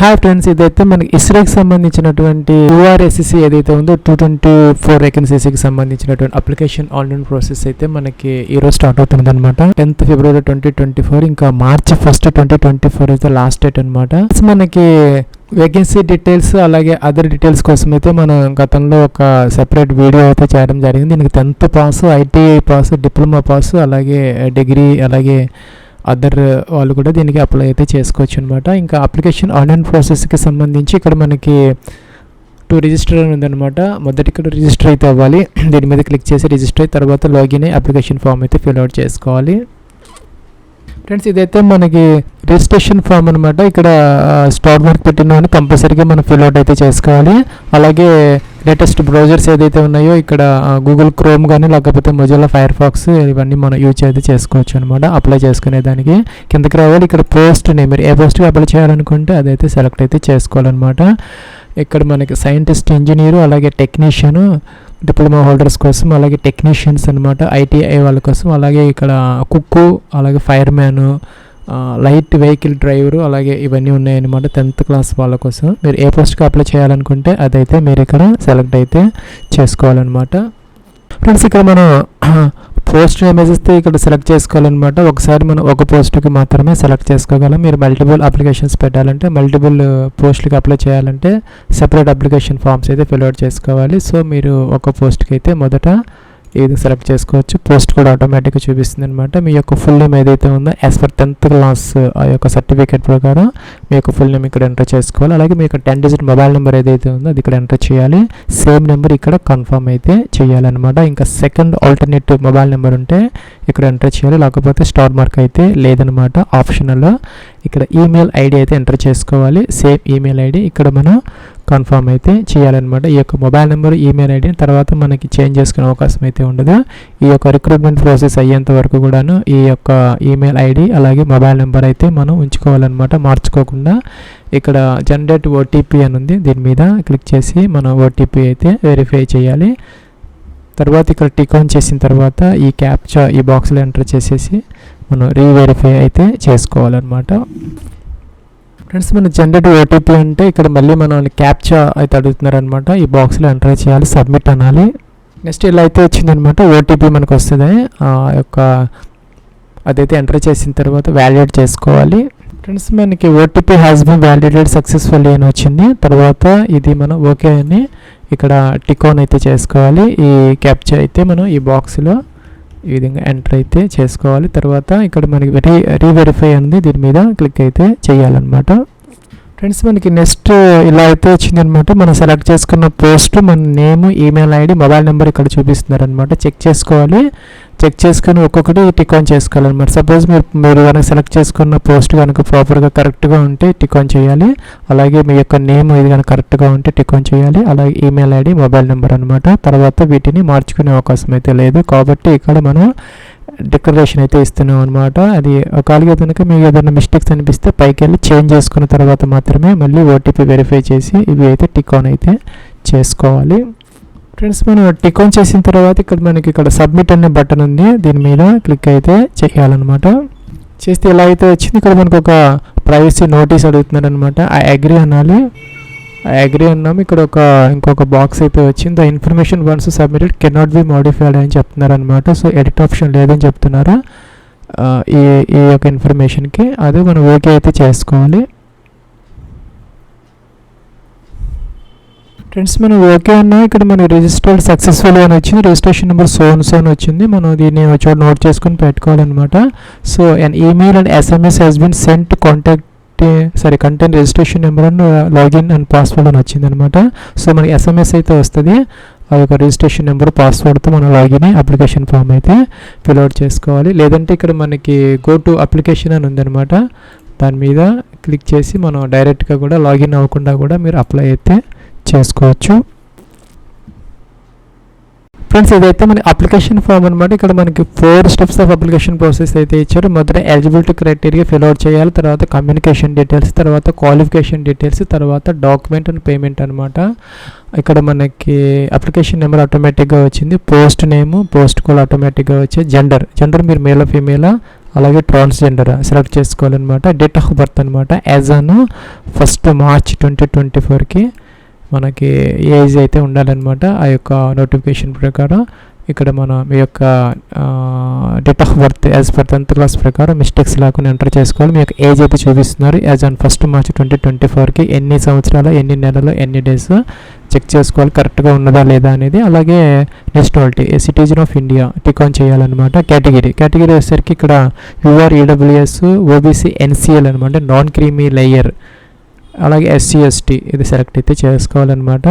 Hi friends ఇదైతే మనకి ఇస్రోకి సంబంధించినటువంటి యూఆర్ఎస్సిసి ఏదైతే ఉందో టూ ట్వంటీ ఫోర్ వేకెన్సీస్కి సంబంధించినటువంటి అప్లికేషన్ ఆన్లైన్ ప్రాసెస్ అయితే మనకి ఈ రోజు స్టార్ట్ అవుతుంది అనమాట tenth February twenty twenty four ఇంకా March first twenty twenty four అయితే లాస్ట్ డేట్ అనమాట మనకి వేకెన్సీ డీటెయిల్స్ అలాగే అదర్ డీటెయిల్స్ కోసం అయితే మనం గతంలో ఒక సెపరేట్ వీడియో అయితే చేయడం జరిగింది. దీనికి tenth pass ITI pass diploma pass అలాగే డిగ్రీ అలాగే అదర్ uh, వాళ్ళు కూడా దీనికి అప్లై అయితే చేసుకోవచ్చు అనమాట ఇంకా అప్లికేషన్ ఆన్లైన్ ప్రాసెస్కి సంబంధించి ఇక్కడ మనకి టూ రిజిస్టర్ అని ఉందన్నమాట. మొదటి ఇక్కడ రిజిస్టర్ అయితే అవ్వాలి. దీని మీద క్లిక్ చేసి రిజిస్టర్ అయిన తర్వాత లాగిన్ అయ్యి అప్లికేషన్ ఫామ్ అయితే ఫిల్ అవుట్ చేసుకోవాలి. ఫ్రెండ్స్ ఇదైతే మనకి రిజిస్ట్రేషన్ ఫామ్ అనమాట ఇక్కడ స్టార్ మార్క్ పెట్టిన కంపల్సరీగా మనం ఫిల్ అవుట్ అయితే చేసుకోవాలి. అలాగే లేటెస్ట్ బ్రౌజర్స్ ఏదైతే ఉన్నాయో ఇక్కడ గూగుల్ క్రోమ్ కానీ లేకపోతే మొజిల్లా ఫైర్ ఫాక్స్ ఇవన్నీ మనం యూజ్ అయితే చేసుకోవచ్చు అనమాట అప్లై చేసుకునే దానికి కిందకి రావాలి ఇక్కడ పోస్ట్ నేమ్ మీరు ఏ పోస్ట్కి అప్లై చేయాలనుకుంటే అదైతే సెలెక్ట్ అయితే చేసుకోవాలన్నమాట. ఇక్కడ మనకి సైంటిస్ట్ ఇంజనీరు అలాగే టెక్నీషియను డిప్లొమా హోల్డర్స్ కోసం అలాగే టెక్నీషియన్స్ అనమాట ఐటీఐ వాళ్ళ కోసం అలాగే ఇక్కడ కుక్కు అలాగే fireman light vehicle driver అలాగే ఇవన్నీ ఉన్నాయన్నమాట టెన్త్ క్లాస్ వాళ్ళ కోసం. మీరు ఏ పోస్ట్కి అప్లై చేయాలనుకుంటే అదైతే మీరు ఇక్కడ సెలెక్ట్ అయితే చేసుకోవాలన్నమాట. ఫ్రెండ్స్ ఇక్కడ మనం పోస్ట్ ఇమేజ్ ఇస్తే ఇక్కడ సెలెక్ట్ చేసుకోవాలన్నమాట. ఒకసారి మనం ఒక పోస్ట్కి మాత్రమే సెలెక్ట్ చేసుకోగలం. మీరు మల్టిపుల్ అప్లికేషన్స్ పెట్టాలంటే మల్టిపుల్ పోస్టులకి అప్లై చేయాలంటే సెపరేట్ అప్లికేషన్ ఫామ్స్ అయితే ఫిల్ అవుట్ చేసుకోవాలి. సో మీరు ఒక పోస్ట్కి అయితే మొదట ఏది సెలెక్ట్ చేసుకోవచ్చు పోస్ట్ కూడా ఆటోమేటిక్గా చూపిస్తుంది అనమాట మీ యొక్క ఫుల్ నేమ్ ఏదైతే ఉందో యాజ్ పర్ టెన్త్ క్లాస్ ఆ యొక్క సర్టిఫికేట్ ప్రకారం మీ యొక్క ఫుల్ నేమ్ ఇక్కడ ఎంటర్ చేసుకోవాలి. అలాగే మీ యొక్క టెన్ డిజిట్ మొబైల్ నెంబర్ ఏదైతే ఉందో అది ఇక్కడ ఎంటర్ చేయాలి. సేమ్ నెంబర్ ఇక్కడ కన్ఫర్మ్ అయితే చేయాలన్నమాట. ఇంకా సెకండ్ ఆల్టర్నేటివ్ మొబైల్ నెంబర్ ఉంటే ఇక్కడ ఎంటర్ చేయాలి. లేకపోతే స్టార్ మార్క్ అయితే లేదనమాట ఆప్షనల్లో ఇక్కడ ఈమెయిల్ ఐడి అయితే ఎంటర్ చేసుకోవాలి. సేమ్ ఈమెయిల్ ఐడి ఇక్కడ మనం కన్ఫర్మ్ అయితే చేయాలన్నమాట. ఈ యొక్క మొబైల్ నెంబర్ ఈమెయిల్ ఐడి తర్వాత మనకి చేంజ్ చేసుకునే అవకాశం అయితే ఉండదు. ఈ యొక్క రిక్రూట్మెంట్ ప్రాసెస్ అయ్యేంత వరకు కూడాను ఈ యొక్క ఈమెయిల్ ఐడి అలాగే మొబైల్ నెంబర్ అయితే మనం ఉంచుకోవాలన్నమాట. మార్చుకోకుండా ఇక్కడ జనరేట్ ఓటీపీ అని ఉంది. దీని మీద క్లిక్ చేసి మనం ఓటీపీ అయితే వెరిఫై చేయాలి. తర్వాత ఇక్కడ టిక్ ఆన్ చేసిన తర్వాత ఈ క్యాప్చా ఈ బాక్స్లో ఎంటర్ చేసేసి మనం రీవెరిఫై అయితే చేసుకోవాలన్నమాట. ఫ్రెండ్స్ మన జనరేట్ ఓటీపీ అంటే ఇక్కడ మళ్ళీ మనం క్యాప్చా అయితే అడుగుతున్నారనమాట ఈ బాక్స్లో ఎంటర్ చేయాలి సబ్మిట్ అనాలి. నెక్స్ట్ ఇలా అయితే వచ్చిందనమాట ఓటీపీ మనకు వస్తుంది. ఆ యొక్క అదైతే ఎంటర్ చేసిన తర్వాత వ్యాలిడేట్ చేసుకోవాలి. ఫ్రెండ్స్ మనకి OTP has been validated successfully అని వచ్చింది. తర్వాత ఇది మనం ఓకే అని ఇక్కడ టికోన్ అయితే చేసుకోవాలి. ఈ క్యాప్చర్ అయితే మనం ఈ బాక్స్లో ఈ విధంగా ఎంటర్ అయితే చేసుకోవాలి. తర్వాత ఇక్కడ మనకి రీ రీవెరిఫై అనేది దీని మీద క్లిక్ అయితే చేయాలన్నమాట. ఫ్రెండ్స్ మనకి నెక్స్ట్ ఇలా అయితే వచ్చిందనమాట. మనం సెలెక్ట్ చేసుకున్న పోస్ట్ మన name email ID mobile number ఇక్కడ చూపిస్తున్నారు అనమాట చెక్ చేసుకోవాలి. చెక్ చేసుకుని ఒక్కొక్కటి టిక్ ఆన్ చేసుకోవాలన్నమాట. సపోజ్ మీరు మీరు కనుక సెలెక్ట్ చేసుకున్న పోస్ట్ కనుక ప్రాపర్గా కరెక్ట్గా ఉంటే టిక్ ఆన్ చేయాలి. అలాగే మీ యొక్క నేమ్ ఇది కనుక కరెక్ట్గా ఉంటే టిక్ ఆన్ చేయాలి. అలాగే ఈమెయిల్ ఐడి మొబైల్ నెంబర్ అనమాట. తర్వాత వీటిని మార్చుకునే అవకాశం అయితే లేదు. కాబట్టి ఇక్కడ మనం డిక్లరేషన్ అయితే ఇస్తున్నాం అనమాట అది ఒకవేళ కనుక మీకు ఏదైనా మిస్టేక్స్ అనిపిస్తే పైకి వెళ్ళి చేంజ్ చేసుకున్న తర్వాత మాత్రమే మళ్ళీ ఓటీపీ వెరిఫై చేసి ఇవి అయితే టిక్ ఆన్ అయితే చేసుకోవాలి. ఫ్రెండ్స్ మనం టిక్ ఆన్ చేసిన తర్వాత ఇక్కడ మనకి ఇక్కడ సబ్మిట్ అనే బటన్ ఉంది. దీని మీద క్లిక్ అయితే చేయాలన్నమాట. చేస్తే ఎలా అయితే వచ్చింది? ఇక్కడ మనకు ఒక ప్రైవసీ నోటీస్ అడుగుతున్నారు అనమాట ఐ అగ్రి అనాలి. అగ్రీ అన్నాం ఇక్కడ ఒక ఇంకొక బాక్స్ అయితే వచ్చింది. The information once submitted cannot be modified అని చెప్తున్నారు అనమాట సో ఎడిట్ ఆప్షన్ లేదని చెప్తున్నారు? ఈ ఈ యొక్క ఇన్ఫర్మేషన్కి అదే మనం ఓకే అయితే చేసుకోవాలి. ఫ్రెండ్స్ మనం ఓకే అన్నా. ఇక్కడ మన రిజిస్టర్డ్ సక్సెస్ఫుల్ అని వచ్చింది. రిజిస్ట్రేషన్ నెంబర్ సోన్ సోన్ వచ్చింది. మనం దీన్ని చోట నోట్ చేసుకొని పెట్టుకోవాలన్నమాట. So and email and SMS has been sent contact sorry content registration number and login and password అని వచ్చింది అనమాట సో మనకి ఎస్ఎంఎస్ అయితే వస్తుంది. ఆ యొక్క రిజిస్ట్రేషన్ నెంబర్ పాస్వర్డ్తో మనం లాగిన్ అప్లికేషన్ ఫామ్ అయితే ఫిల్అవుట్ చేసుకోవాలి. లేదంటే ఇక్కడ మనకి గో టు అప్లికేషన్ అని ఉందన్నమాట దాని మీద క్లిక్ చేసి మనం డైరెక్ట్గా కూడా లాగిన్ అవ్వకుండా కూడా మీరు అప్లై అయితే చేసుకోవచ్చు. ఫ్రెండ్స్ ఇదైతే మన అప్లికేషన్ ఫామ్ అనమాట ఇక్కడ మనకి four steps of application process అయితే ఇచ్చారు. మొదట ఎలిజిబిలిటీ క్రైటీరియా ఫిల్ అవుట్ చేయాలి తర్వాత కమ్యూనికేషన్ డీటెయిల్స్ తర్వాత క్వాలిఫికేషన్ డీటెయిల్స్ తర్వాత డాక్యుమెంట్ అండ్ పేమెంట్ అనమాట ఇక్కడ మనకి అప్లికేషన్ నెంబర్ ఆటోమేటిక్గా వచ్చింది. పోస్ట్ నేమ్ పోస్ట్ కాల్ ఆటోమేటిక్గా వచ్చే జెండర్ జెండర్ మీరు మేలా ఫీమేలా అలాగే ట్రాన్స్జెండర్ సెలెక్ట్ చేసుకోవాలన్నమాట. డేట్ ఆఫ్ బర్త్ అనమాట as on first March twenty twenty ఫోర్కి మనకి ఏజ్ అయితే ఉండాలన్నమాట ఆ యొక్క నోటిఫికేషన్ ప్రకారం. ఇక్కడ మన మీ యొక్క date of birth as per tenth class ప్రకారం మిస్టేక్స్ లేకుండా ఎంటర్ చేసుకోవాలి. మీ యొక్క ఏజ్ అయితే చూపిస్తున్నారు. As on first March twenty twenty ఫోర్కి ఎన్ని సంవత్సరాలు ఎన్ని నెలలు ఎన్ని డేస్ చెక్ చేసుకోవాలి. కరెక్ట్గా ఉన్నదా లేదా అనేది. అలాగే nationality citizen of India tick on చేయాలన్నమాట. కేటగిరీ కేటగిరీ వచ్చేసరికి ఇక్కడ యూఆర్ ఈడబ్ల్యూఎస్ ఓబీసీ ఎన్సిఎల్ అనమాట నాన్ క్రీమీ లేయర్ అలాగే ఎస్సీ ఎస్టీ ఇది సెలెక్ట్ అయితే చేసుకోవాలన్నమాట.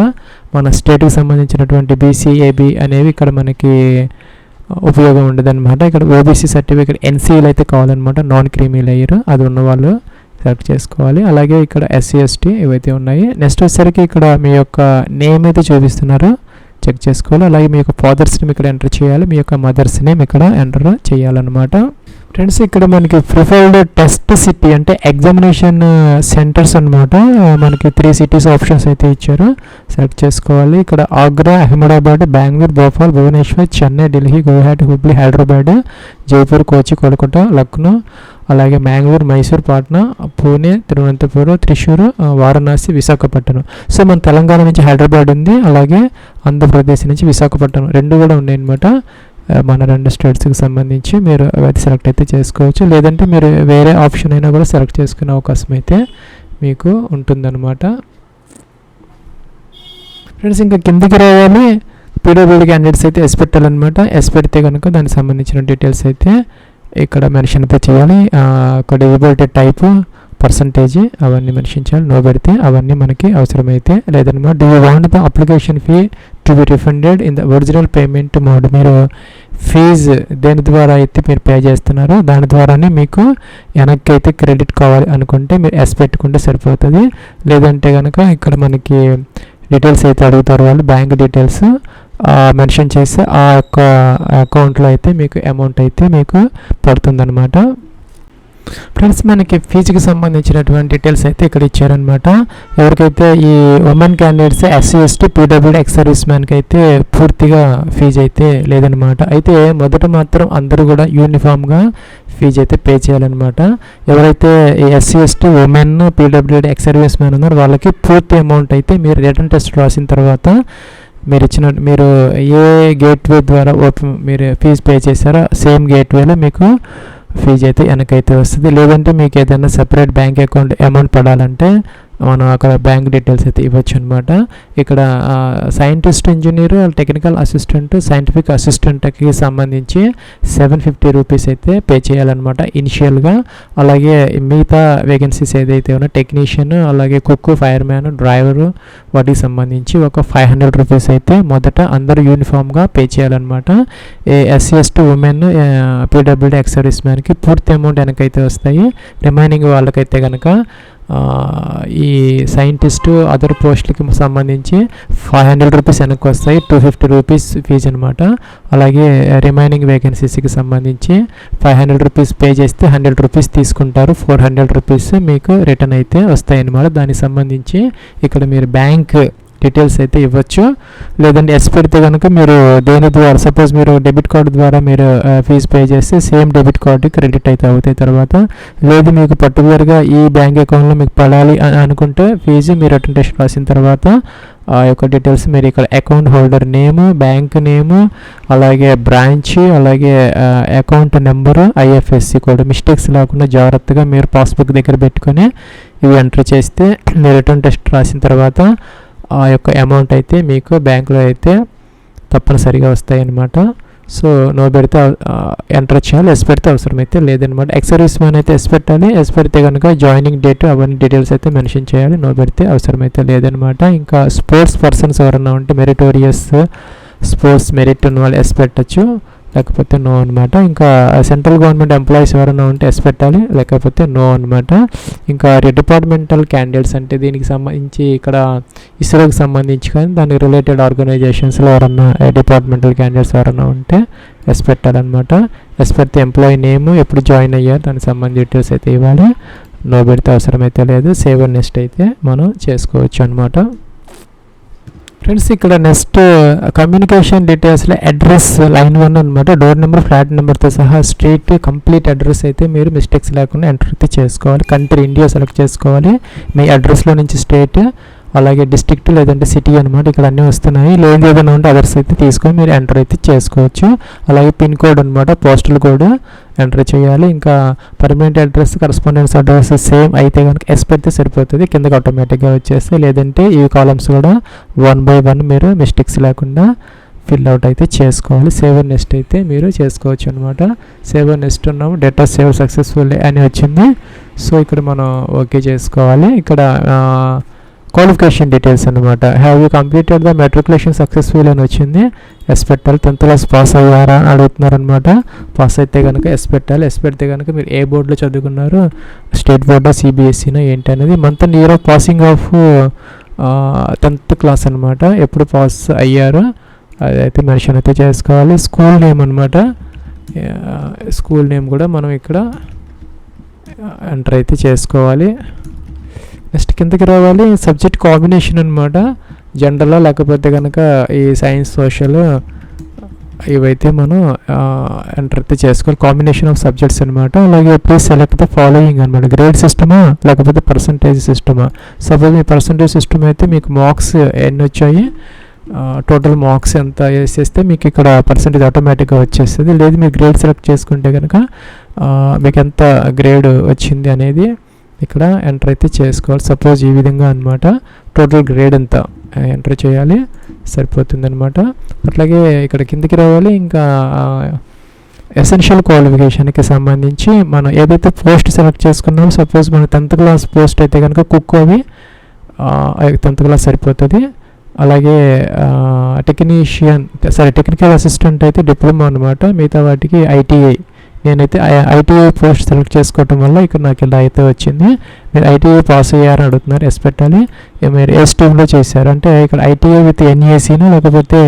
మన స్టేట్కి సంబంధించినటువంటి బీసీఏబి అనేవి ఇక్కడ మనకి ఉపయోగం ఉండదు అనమాట ఇక్కడ ఓబీసీ సర్టిఫికేట్ ఎన్సీఎల్ అయితే కావాలన్నమాట. నాన్ క్రీమీ లేయర్ అది ఉన్నవాళ్ళు సెలెక్ట్ చేసుకోవాలి. అలాగే ఇక్కడ ఎస్సీ ఎస్టీ ఇవైతే ఉన్నాయి. నెక్స్ట్ వచ్చేసరికి ఇక్కడ మీ యొక్క నేమ్ అయితే చూపిస్తున్నారు. చెక్ చేసుకోవాలి. అలాగే మీ యొక్క ఫాదర్స్ నేమ్ ఇక్కడ ఎంటర్ చేయాలి. మీ యొక్క మదర్స్ నేమ్ ఇక్కడ ఎంటర్ చేయాలన్నమాట. ఫ్రెండ్స్ ఇక్కడ మనకి ప్రిఫర్డ్ టెస్ట్ సిటీ అంటే ఎగ్జామినేషన్ సెంటర్స్ అనమాట మనకి త్రీ సిటీస్ ఆప్షన్స్ అయితే ఇచ్చారు. సెలెక్ట్ చేసుకోవాలి. ఇక్కడ ఆగ్రా అహ్మదాబాద్ బెంగళూరు భోపాల్ భువనేశ్వర్ చెన్నై ఢిల్లీ గువాహటి హుబ్లీ హైదరాబాద్ జైపూర్ కోచి కోల్కతా లక్నో అలాగే మ్యాంగ్లూర్ మైసూర్ పాట్నా పూణే తిరువనంతపురం త్రిశూర్ వారణాసి విశాఖపట్నం సో మన తెలంగాణ నుంచి హైదరాబాద్ ఉంది. అలాగే ఆంధ్రప్రదేశ్ నుంచి విశాఖపట్నం రెండు కూడా ఉన్నాయి అనమాట మన రెండు స్టేట్స్కి సంబంధించి మీరు అది సెలెక్ట్ అయితే చేసుకోవచ్చు. లేదంటే మీరు వేరే ఆప్షన్ అయినా కూడా సెలెక్ట్ చేసుకునే అవకాశం అయితే మీకు ఉంటుందన్నమాట. ఫ్రెండ్స్ ఇంకా కిందకి రావాలి పీడబ్ల్యూడీ క్యాండిడేట్స్ అయితే ఎస్ పెట్టాలన్నమాట. ఎస్ పెడితే కనుక దానికి సంబంధించిన డీటెయిల్స్ అయితే ఇక్కడ మెన్షన్ అయితే చేయాలి. ఒక డిజిబిలిటీ టైప్ పర్సంటేజ్ అవన్నీ మెన్షన్ చేయాలి. నో పెడితే అవన్నీ మనకి అవసరమైతే లేదన్నమాట do you want the application fee to be refunded in the original payment mode మీరు ఫీజు దేని ద్వారా అయితే మీరు పే చేస్తున్నారో దాని ద్వారానే మీకు వెనక్కి అయితే క్రెడిట్ కావాలి అనుకుంటే మీరు ఎస్ పెట్టుకుంటే సరిపోతుంది. లేదంటే కనుక ఇక్కడ మనకి డీటెయిల్స్ అయితే అడుగుతారు వాళ్ళు బ్యాంక్ డీటెయిల్స్ మెన్షన్ చేస్తే ఆ యొక్క అకౌంట్లో అయితే మీకు అమౌంట్ అయితే మీకు పడుతుందన్నమాట. ఫ్రెండ్స్ మనకి ఫీజుకి సంబంధించినటువంటి డీటెయిల్స్ అయితే ఇక్కడ ఇచ్చారనమాట ఎవరికైతే ఈ women candidates SC ST PWD ex service మ్యాన్కి అయితే పూర్తిగా ఫీజు అయితే లేదనమాట అయితే మొదట మాత్రం అందరూ కూడా యూనిఫామ్గా ఫీజు అయితే పే చేయాలన్నమాట. ఎవరైతే SC ST women PWD ex service man ఉన్నారో వాళ్ళకి పూర్తి అమౌంట్ అయితే మీరు రిటర్న్ టెస్ట్ రాసిన తర్వాత మీరు ఇచ్చిన మీరు ఏ గేట్వే ద్వారా ఓపెన్ మీరు ఫీజు పే చేశారో సేమ్ గేట్వేలో మీకు ఫీజు అయితే వెనకైతే వస్తుంది. లేదంటే మీకు ఏదైనా సెపరేట్ బ్యాంక్ అకౌంట్ అమౌంట్ పడాలంటే మనం అక్కడ బ్యాంక్ డీటెయిల్స్ అయితే ఇవ్వచ్చు అనమాట ఇక్కడ scientist engineer technical assistant scientific అసిస్టెంట్కి సంబంధించి సెవెన్ ఫిఫ్టీ రూపీస్ అయితే పే చేయాలన్నమాట ఇనిషియల్గా అలాగే మిగతా వేకెన్సీస్ ఏదైతే ఉన్నా టెక్నీషియన్ అలాగే కుక్ ఫైర్ మ్యాన్ డ్రైవరు వాటికి సంబంధించి ఒక ఫైవ్ హండ్రెడ్ రూపీస్ అయితే మొదట అందరూ యూనిఫామ్గా పే చేయాలన్నమాట. SC ST women PWD ex service మ్యాన్కి పూర్తి అమౌంట్ వెనకైతే వస్తాయి. రిమైనింగ్ వాళ్ళకైతే కనుక ఈ సైంటిస్టు అదర్ పోస్టులకి సంబంధించి ఫైవ్ హండ్రెడ్ రూపీస్ వెనక్కి వస్తాయి టూ ఫిఫ్టీ రూపీస్ ఫీజు అనమాట అలాగే రిమైనింగ్ వేకెన్సీస్కి సంబంధించి ఫైవ్ హండ్రెడ్ రూపీస్ పే చేస్తే హండ్రెడ్ రూపీస్ తీసుకుంటారు ఫోర్ హండ్రెడ్ రూపీస్ మీకు రిటర్న్ అయితే వస్తాయి అన్నమాట దానికి సంబంధించి ఇక్కడ మీరు బ్యాంక్ డీటెయిల్స్ అయితే ఇవ్వచ్చు. లేదంటే ఎస్ పెడితే కనుక మీరు దేని ద్వారా సపోజ్ మీరు డెబిట్ కార్డు ద్వారా మీరు ఫీజు పే చేస్తే సేమ్ డెబిట్ కార్డు క్రెడిట్ అయితే అవుతాయి తర్వాత. లేదు మీకు పర్టికులర్గా ఈ బ్యాంక్ అకౌంట్లో మీకు పడాలి అని అనుకుంటే ఫీజు మీరు రిటర్న్ టెస్ట్ రాసిన తర్వాత ఆ యొక్క డీటెయిల్స్ మీరు ఇక్కడ account holder name bank name అలాగే బ్రాంచ్ అలాగే అకౌంట్ నెంబరు ఐఎఫ్ఎస్సి కూడా మిస్టేక్స్ లేకుండా జాగ్రత్తగా మీరు పాస్బుక్ దగ్గర పెట్టుకొని ఇవి ఎంటర్ చేస్తే మీరు రిటర్న్ టెస్ట్ రాసిన తర్వాత ఆ యొక్క అమౌంట్ అయితే మీకు బ్యాంకులో అయితే తప్పనిసరిగా వస్తాయి అన్నమాట సో నో పెడితే ఎంటర్ చేయాలి. ఎస్ పెడితే అవసరమైతే లేదనమాట ఎక్స్ సర్వీస్ మ్యాన్ అయితే ఎస్ పెట్టాలి. ఎస్ పెడితే కనుక జాయినింగ్ డేట్ అవన్నీ డీటెయిల్స్ అయితే మెన్షన్ చేయాలి. నో పెడితే అవసరమైతే లేదనమాట ఇంకా స్పోర్ట్స్ పర్సన్స్ ఎవరన్నా ఉంటే మెరిటోరియస్ స్పోర్ట్స్ మెరిట్ ఉన్న వాళ్ళు ఎస్ పెట్టచ్చు. లేకపోతే నో అనమాట ఇంకా సెంట్రల్ గవర్నమెంట్ ఎంప్లాయీస్ ఎవరైనా ఉంటే ఎస్ పెట్టాలి. లేకపోతే నో అనమాట ఇంకా డిపార్ట్మెంటల్ క్యాండిడేట్స్ అంటే దీనికి సంబంధించి ఇక్కడ ఇస్రోకి సంబంధించి కానీ దానికి రిలేటెడ్ ఆర్గనైజేషన్స్లో ఎవరన్నా డిపార్ట్మెంటల్ క్యాండిడేట్స్ ఎవరైనా ఉంటే ఎస్ పెట్టాలన్నమాట. ఎస్ పెడితే ఎంప్లాయీ నేమ్ ఎప్పుడు జాయిన్ అయ్యారు దానికి సంబంధించి డీటెయిల్స్ అయితే ఇవ్వాలి. నో పెడితే అవసరం అయితే లేదు సేవ్ నెక్స్ట్ అయితే మనం చేసుకోవచ్చు అనమాట ఫ్రెండ్స్ ఇక్కడ నెక్స్ట్ కమ్యూనికేషన్ డీటెయిల్స్లో అడ్రస్ లైన్ వన్ అనమాట డోర్ నెంబర్ ఫ్లాట్ నెంబర్తో సహా స్ట్రీట్ కంప్లీట్ అడ్రస్ అయితే మీరు మిస్టేక్స్ లేకుండా ఎంటర్ అయితే చేసుకోవాలి. కంట్రీ ఇండియా సెలెక్ట్ చేసుకోవాలి. మీ అడ్రస్లో నుంచి స్టేట్ అలాగే డిస్ట్రిక్ట్ లేదంటే సిటీ అనమాట ఇక్కడ అన్నీ వస్తున్నాయి. లేదు ఏదైనా ఉంటే అదర్స్ అయితే తీసుకొని మీరు ఎంటర్ అయితే చేసుకోవచ్చు. అలాగే పిన్ కోడ్ అనమాట పోస్టల్ కోడ్ ఎంటర్ చేయాలి. ఇంకా permanent address correspondence address same అయితే కనుక ఎస్ పెడితే సరిపోతుంది. కిందకి ఆటోమేటిక్గా వచ్చేస్తే లేదంటే ఈ కాలమ్స్ కూడా వన్ బై వన్ మీరు మిస్టేక్స్ లేకుండా ఫిల్ అవుట్ అయితే చేసుకోవాలి. సేవర్ నెక్స్ట్ అయితే మీరు చేసుకోవచ్చు అనమాట సేవర్ నెక్స్ట్ ఉన్నాము డేటా సేవ్ సక్సెస్ఫుల్ అని వచ్చింది. సో ఇక్కడ మనం ఓకే చేసుకోవాలి. ఇక్కడ క్వాలిఫికేషన్ డీటెయిల్స్ అనమాట have you completed the matriculation successful అని వచ్చింది? ఎస్ పెట్టాలి టెన్త్ క్లాస్ పాస్ అయ్యారా అని అడుగుతున్నారనమాట పాస్ అయితే కనుక ఎస్ పెట్టాలి ఎస్ పెడితే కనుక మీరు ఏ బోర్డులో చదువుకున్నారు? స్టేట్ బోర్డా సిబిఎస్ఈనా ఏంటి అనేది month and year of passing of tenth class అనమాట ఎప్పుడు పాస్ అయ్యారు? అదైతే మెన్షన్ అయితే చేసుకోవాలి. స్కూల్ నేమ్ అనమాట స్కూల్ నేమ్ కూడా మనం ఇక్కడ ఎంటర్ అయితే చేసుకోవాలి. నెక్స్ట్ కిందకి రావాలి సబ్జెక్ట్ కాంబినేషన్ అనమాట జనరల్ లేకపోతే కనుక ఈ సైన్స్ సోషల్ ఇవైతే మనం ఎంటర్ అయితే చేసుకోవాలి. కాంబినేషన్ ఆఫ్ సబ్జెక్ట్స్ అనమాట అలాగే ప్లీజ్ సెలెక్ట్ ద ఫాలోయింగ్ అనమాట గ్రేడ్ సిస్టమా లేకపోతే పర్సంటేజ్ సిస్టమా? సపోజ్ మీ పర్సంటేజ్ సిస్టమ్ అయితే మీకు మార్క్స్ ఎన్ని వచ్చాయి? టోటల్ మార్క్స్ ఎంత వేసేస్తే మీకు ఇక్కడ పర్సంటేజ్ ఆటోమేటిక్గా వచ్చేస్తుంది. లేదు మీరు గ్రేడ్ సెలెక్ట్ చేసుకుంటే కనుక మీకు ఎంత గ్రేడ్ వచ్చింది అనేది ఇక్కడ ఎంటర్ అయితే చేసుకోవాలి. సపోజ్ ఈ విధంగా అనమాట టోటల్ గ్రేడ్ ఎంత? ఎంటర్ చేయాలి. సరిపోతుందనమాట అట్లాగే ఇక్కడ కిందికి రావాలి. ఇంకా ఎసెన్షియల్ క్వాలిఫికేషన్కి సంబంధించి మనం ఏదైతే పోస్ట్ సెలెక్ట్ చేసుకున్నామో సపోజ్ మన టెన్త్ క్లాస్ పోస్ట్ అయితే కనుక కుక్ అవి టెన్త్ క్లాస్ సరిపోతుంది. అలాగే టెక్నీషియన్ సారీ టెక్నికల్ అసిస్టెంట్ అయితే డిప్లొమా అనమాట మిగతా వాటికి ఐటీఐ నేనైతే ఐటీఐ పోస్ట్ సెలెక్ట్ చేసుకోవటం వల్ల ఇక్కడ నాకు ఇలా అయితే వచ్చింది. మీరు ఐటీఐ పాస్ అయ్యారని అడుగుతున్నారు ఎస్ పెట్టాలి మీరు ఏ స్ట్రీమ్లో చేశారు? అంటే ఇక్కడ ఐటీఐ విత్ ఎన్ఏసీనా? లేకపోతే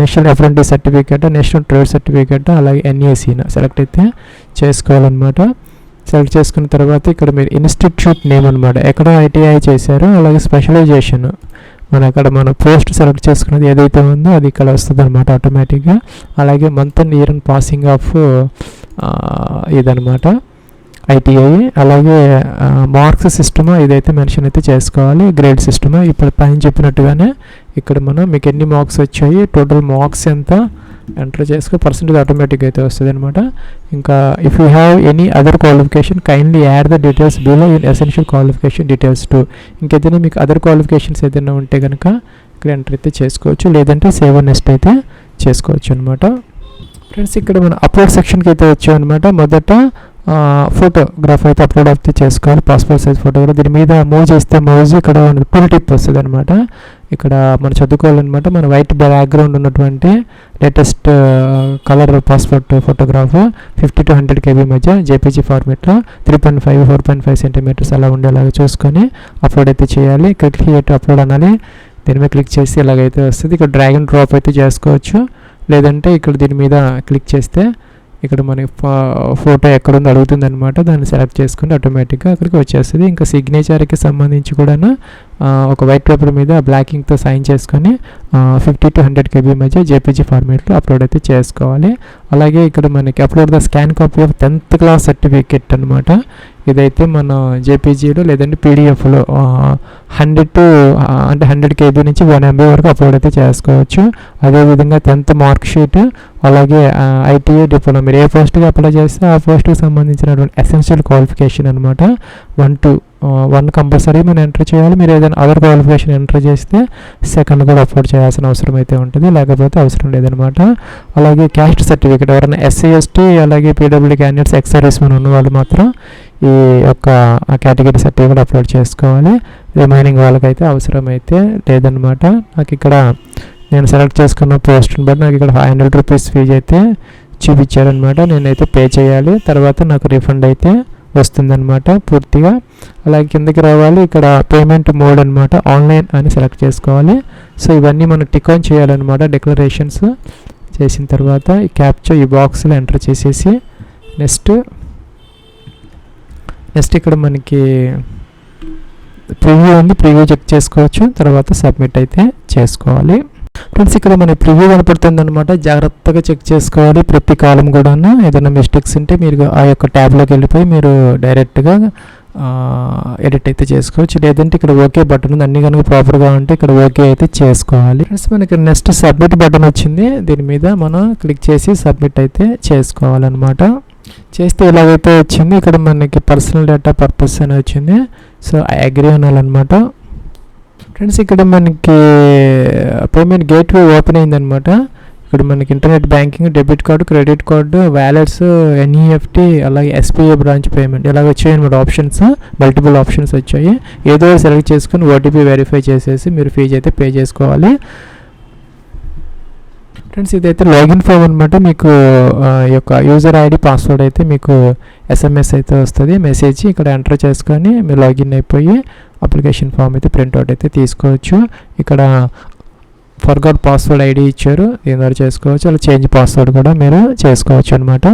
national apprentice certificate? National trade certificate? అలాగే ఎన్ఏసీనా? సెలెక్ట్ అయితే చేసుకోవాలన్నమాట. సెలెక్ట్ చేసుకున్న తర్వాత ఇక్కడ మీరు ఇన్స్టిట్యూట్ నేమ్ అనమాట ఎక్కడ ఐటీఐ చేశారో అలాగే స్పెషలైజేషన్. మన అక్కడ మన పోస్ట్ సెలెక్ట్ చేసుకున్నది ఏదైతే ఉందో అది ఇక్కడ వస్తుంది అనమాట ఆటోమేటిక్గా. అలాగే month and year and passing of ఇదనమాట ఐటీఐ అలాగే మార్క్స్ సిస్టమా ఇదైతే మెన్షన్ అయితే చేసుకోవాలి. గ్రేడ్ సిస్టమా ఇప్పుడు పైన చెప్పినట్టుగానే ఇక్కడ మనం మీకు ఎన్ని మార్క్స్ వచ్చాయి టోటల్ మార్క్స్ ఎంత ఎంటర్ చేసుకో పర్సంటేజ్ ఆటోమేటిక్గా అయితే వస్తుంది అనమాట ఇంకా if you have any other qualification kindly add the details below in essential qualification details to ఇంకేదైనా మీకు అదర్ క్వాలిఫికేషన్స్ ఏదైనా ఉంటే కనుక ఇక్కడ ఎంటర్ అయితే చేసుకోవచ్చు. లేదంటే సేవ్ నెక్స్ట్ అయితే చేసుకోవచ్చు అనమాట ఫ్రెండ్స్ ఇక్కడ మన అప్లోడ్ సెక్షన్కి అయితే వచ్చామన్నమాట. మొదట ఫోటోగ్రాఫ్ అయితే అప్లోడ్ అయితే చేసుకోవాలి. పాస్పోర్ట్ సైజ్ ఫోటోగ్రాఫ్ దీని మీద మూవ్ చేస్తే మౌజ్ ఇక్కడ పుల్ టిప్ వస్తుంది అనమాట ఇక్కడ మనం చదువుకోవాలన్నమాట. మన వైట్ బ్యాక్గ్రౌండ్ ఉన్నటువంటి latest colour passport photograph fifty to hundred KB మధ్య JPG ఫార్మేట్లో three point five four point five centimetres అలా ఉండేలాగా చూసుకొని అప్లోడ్ అయితే చేయాలి. క్లిక్ హియర్ అప్లోడ్ అనాలి. దీని మీద క్లిక్ చేసి ఇలాగైతే వస్తుంది. ఇక్కడ డ్రాగన్ డ్రాప్ అయితే చేసుకోవచ్చు. లేదంటే ఇక్కడ దీని మీద క్లిక్ చేస్తే ఇక్కడ మనకి ఫోటో ఎక్కడుందో అడుగుతుంది అనమాట దాన్ని సెలెక్ట్ చేసుకుని ఆటోమేటిక్గా అక్కడికి వచ్చేస్తుంది. ఇంకా సిగ్నేచర్కి సంబంధించి కూడా ఒక వైట్ పేపర్ మీద బ్లాకింగ్తో సైన్ చేసుకొని ఫిఫ్టీ టు హండ్రెడ్ కేబీ మధ్య జేపీజీ ఫార్మేట్లో అప్లోడ్ అయితే చేసుకోవాలి. అలాగే ఇక్కడ మనకి upload the scan copy of tenth class certificate అనమాట ఇదైతే మన జేపీజీలో లేదంటే పీడిఎఫ్లో హండ్రెడ్ టు అంటే హండ్రెడ్ కేబీ నుంచి వన్ ఎంబీ వరకు అప్లోడ్ అయితే చేసుకోవచ్చు. అదేవిధంగా టెన్త్ మార్క్ షీట్ అలాగే ఐటీఐ డిప్లొమా. మీరు ఏ పోస్ట్కి అప్లై చేస్తే ఆ పోస్ట్కి సంబంధించినటువంటి ఎసెన్షియల్ క్వాలిఫికేషన్ అనమాట వన్ టు వన్ కంపల్సరీ మనం ఎంటర్ చేయాలి. మీరు ఏదైనా అదర్ క్వాలిఫికేషన్ ఎంటర్ చేస్తే సెకండ్ కూడా అప్లోడ్ చేయాల్సిన అవసరం అయితే ఉంటుంది. లేకపోతే అవసరం లేదనమాట అలాగే క్యాస్ట్ సర్టిఫికేట్ ఎవరైనా ఎస్సీ ఎస్టీ అలాగే పీడబ్ల్యూ క్యాండిడేట్స్ ఎక్స్ సర్వీస్ మన ఉన్న వాళ్ళు మాత్రం ఈ యొక్క కేటగిరీ సర్టిఫికేట్ అప్లోడ్ చేసుకోవాలి. రిమైనింగ్ వాళ్ళకైతే అవసరం అయితే లేదనమాట నాకు ఇక్కడ నేను సెలెక్ట్ చేసుకున్న పోస్ట్ని బట్టి నాకు ఇక్కడ ఫైవ్ హండ్రెడ్ రూపీస్ ఫీజు అయితే చూపించారనమాట నేనైతే పే చేయాలి. తర్వాత నాకు రిఫండ్ అయితే వస్తుందన్నమాట పూర్తిగా. అలాగే కిందకి రావాలి. ఇక్కడ పేమెంట్ మోడ్ అనమాట ఆన్లైన్ అని సెలెక్ట్ చేసుకోవాలి. సో ఇవన్నీ మనం టిక్ ఆన్ చేయాలన్నమాట డిక్లరేషన్స్ చేసిన తర్వాత ఈ క్యాప్చర్ ఈ బాక్స్లో ఎంటర్ చేసేసి నెక్స్ట్ నెక్స్ట్ ఇక్కడ మనకి ప్రివ్యూ ఉంది. ప్రివ్యూ చెక్ చేసుకోవచ్చు. తర్వాత సబ్మిట్ అయితే చేసుకోవాలి. ఫ్రెండ్స్ ఇక్కడ మన ప్రివ్యూ కనపడుతుంది అనమాట జాగ్రత్తగా చెక్ చేసుకోవాలి. ప్రతి కాలం కూడాను ఏదైనా మిస్టేక్స్ ఉంటే మీరు ఆ యొక్క ట్యాబ్లోకి వెళ్ళిపోయి మీరు డైరెక్ట్గా ఎడిట్ అయితే చేసుకోవచ్చు. లేదంటే ఇక్కడ ఓకే బటన్ ఉంది. అన్ని కనుక ప్రాపర్గా ఉంటే ఇక్కడ ఓకే అయితే చేసుకోవాలి. ఫ్రెండ్స్ మనకి నెక్స్ట్ సబ్మిట్ బటన్ వచ్చింది. దీని మీద మనం క్లిక్ చేసి సబ్మిట్ అయితే చేసుకోవాలన్నమాట. చేస్తే ఇలాగైతే వచ్చింది ఇక్కడ మనకి పర్సనల్ డేటా పర్పస్ అని వచ్చింది. సో ఐ అగ్రీ అనాలన్నమాట. ఫ్రెండ్స్ ఇక్కడ మనకి పేమెంట్ గేట్వే ఓపెన్ అయిందనమాట ఇక్కడ మనకి internet banking debit card credit card wallets NEFT అలాగే ఎస్బీఐ బ్రాంచ్ పేమెంట్. ఇలాగ వచ్చాయి అనమాట ఆప్షన్స్. మల్టిపుల్ ఆప్షన్స్ వచ్చాయి. ఏదో సెలెక్ట్ చేసుకుని ఓటీపీ వెరిఫై చేసేసి మీరు ఫీజు అయితే పే చేసుకోవాలి. ఫ్రెండ్స్ ఇదైతే లాగిన్ ఫామ్ అనమాట మీకు ఈ యొక్క యూజర్ ఐడి పాస్వర్డ్ అయితే మీకు ఎస్ఎంఎస్ అయితే వస్తుంది. మెసేజ్ ఇక్కడ ఎంటర్ చేసుకొని మీరు లాగిన్ అయిపోయి అప్లికేషన్ ఫామ్ అయితే ప్రింట్అవుట్ అయితే తీసుకోవచ్చు. ఇక్కడ ఫర్గాట్ పాస్వర్డ్ ఐడి ఇచ్చారు. దీని ద్వారా చేసుకోవచ్చు. అలా చేంజ్ పాస్వర్డ్ కూడా మీరు చేసుకోవచ్చు అనమాట